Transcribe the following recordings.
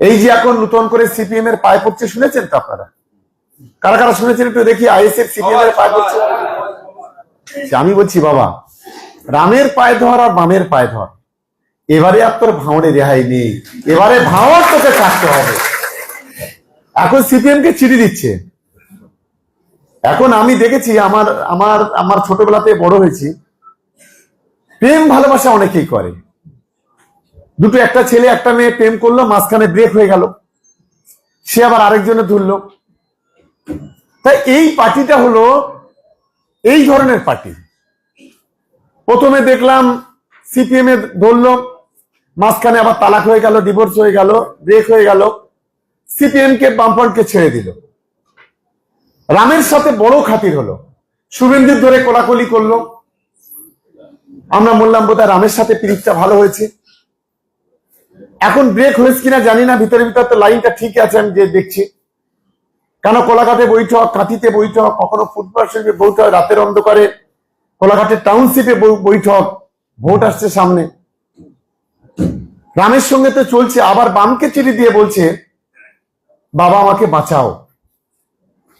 এই যে এখন নতুন করে সিপিএম এর পায়ে পড়ছে, শুনেছেন তো আপনারা? কারা কারা শুনেছেন একটু দেখি, আইএসএফ সিপিএম এর পায়ে পড়ছে? আমি বলছি, বাবা, রামের পায়ে ধর আর বামের পায়ে ধর। এবারে আর তোর ভাঁড়ে রেহাই নেই। এবারে ভাঁড় তোকে থাকতে হবে। এখন সিপিএম কে চিঠি দিচ্ছে। এখন আমি দেখেছি, আমার আমার আমার ছোটবেলাতে বড় হয়েছি। প্রেম ভালোবাসা অনেকেই করে। দুটো একটা ছেলে, একটা মেয়ে প্রেম করল, মাঝখানে ব্রেক হয়ে গেল। সে আবার আরেকজনে ধরলো। তাই এই পার্টিটা হলো এই ধরনের পার্টি। প্রথমে দেখলাম সিপিএম এ ধরলো, মাঝখানে আবার তালাক হয়ে গেল ডিভোর্স হয়ে গেল ব্রেক হয়ে গেল। সিপিএম কে বামফ্রন্টকে ছেড়ে দিল। রামের সাথে বড় খাতির হলো। শুভেন্দুর ধরে কোলাকুলি করল। আমরা বললাম, বোধহয় রামের সাথে পিরিচটা ভালো হয়েছে। এখন ব্রেক হয়েছে কিনা জানি না, ভিতরে ভিতরে তো লাইনটা ঠিক আছে, আমি যে দেখছি। কেন কোলাঘাটে বৈঠক, কাঁথিতে বৈঠক, কখনো ফুটবল শিল্পে বৈঠক, রাতের অন্ধকারে কোলাঘাটের টাউনশিপে বৈঠক, ভোট আসছে সামনে। রামের সঙ্গে তো চলছে, আবার বামকে চিঠি দিয়ে বলছে, বাবা আমাকে বাঁচাও।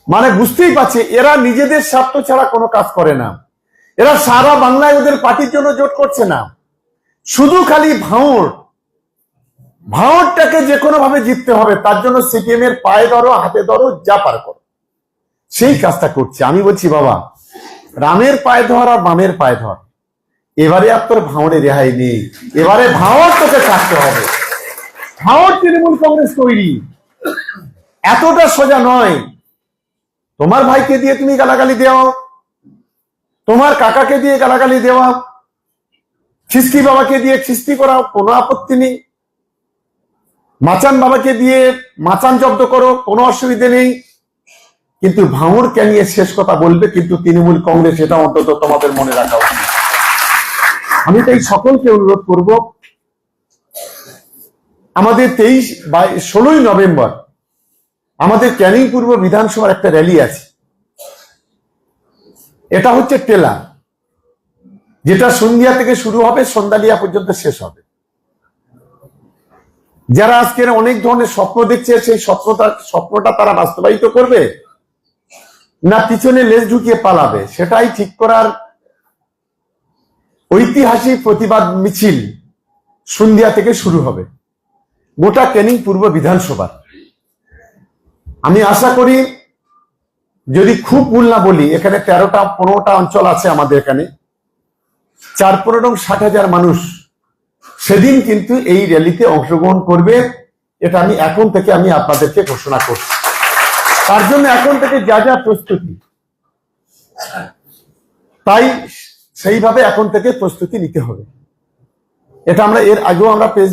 মানে বুঝতেই পারছে, এরা নিজেদের স্বার্থ ছাড়া কোনো কাজ করে না। এরা সারা বাংলায় ওদের পার্টির জন্য জোট করছে না। শুধু খালি ভাঁড় ভাঁড়টাকে যে কোনো ভাবে জিততে হবে, তার জন্য সিপিএম এর পায়ে ধরো, হাতে ধরো, যা পার করো। সেই কাজটা করছে। আমি বলছি, বাবা, রামের পায়ে ধর আর বামের পায়ে ধর। এবারে আর তোর ভাঁড়ে রেহাই নেই। এবারে ভাঁড় তোকে থাকতে হবে। ভাঁড় তৃণমূল কংগ্রেস তৈরি। এতটা সোজা নয়। তোমার ভাইকে দিয়ে তুমি গালাগালি দেওয়া তোমার কাকাকে দিয়ে গালাগালি দেওয়া খিস্তি বাবাকে দিয়ে খিস্তি করা কোনো আপত্তি নেই। মাচান বাবাকে দিয়ে মাচান জব্দ করো, কোনো অসুবিধে নেই। কিন্তু ভাঙড়কে নিয়ে শেষ কথা বলবে? কিন্তু তৃণমূল কংগ্রেস এটা অন্তত তোমাদের মনে রাখা উচিত। আমি তাই সকলকে অনুরোধ করব, আমাদের তেইশ বা ষোলোই নভেম্বর, আমাদের ক্যানিং পূর্ব বিধানসভার একটা র্যালি আছে। এটা হচ্ছে টেলা, যেটা সন্ধ্যা থেকে শুরু হবে, সন্ধ্যালিয়া পর্যন্ত শেষ হবে। যারা আজকের অনেক ধরনের স্বপ্ন দেখছে, সেই স্বপ্নটা স্বপ্নটা তারা বাস্তবায়িত করবে? না পিছনে লেজ ঢুকিয়ে পালাবে? সেটাই ঠিক করার ঐতিহাসিক প্রতিবাদ মিছিল সন্ধ্যা থেকে শুরু হবে। গোটা ক্যানিং পূর্ব বিধানসভা আমি আশা করি, যদি খুব ভুল না বলি, এখানে তেরোটা, পনেরোটা অঞ্চল আছে আমাদের এখানে। চার পনেরো ষাট হাজার মানুষ সেদিন কিন্তু এই র্যালিতে অংশগ্রহণ করবে, এটা আমি এখন থেকে আমি আপনাদেরকে ঘোষণা করছি। তার জন্য এখন থেকে যা যা প্রস্তুতি, তাই সেইভাবে এখন থেকে প্রস্তুতি নিতে হবে। এটা আমরা এর আগেও আমরা পেজ